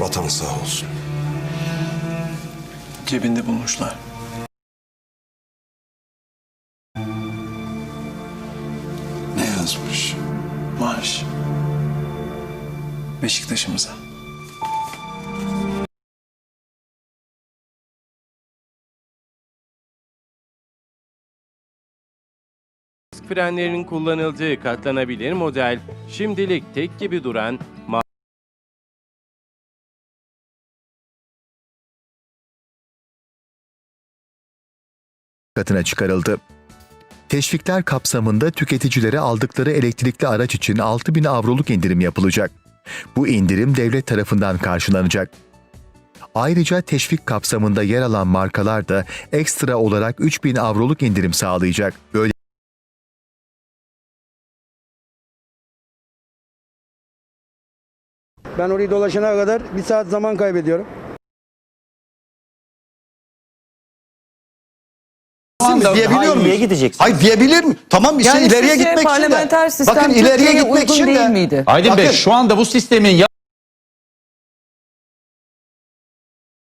Vatan sağ olsun. Cebinde bulmuşlar. Ne yazmış? Marş. Beşiktaş'ımıza. frenlerinin kullanıldığı katlanabilir model şimdilik tek gibi duran katına çıkarıldı. Teşvikler kapsamında tüketicilere aldıkları elektrikli araç için 6000 avroluk indirim yapılacak. Bu indirim devlet tarafından karşılanacak. Ayrıca teşvik kapsamında yer alan markalar da ekstra olarak 3000 avroluk indirim sağlayacak. Böyle Ben orayı dolaşana kadar bir saat zaman kaybediyorum. Diyebiliyor Hayır, muyuz? gideceksin. Hayır diyebilir mi? Tamam bir şey Yani ileriye sizce gitmek için de. sistem Bakın ileriye Türkiye'ye gitmek uygun için de. miydi? Aydın Bey Bakın- şu anda bu sistemin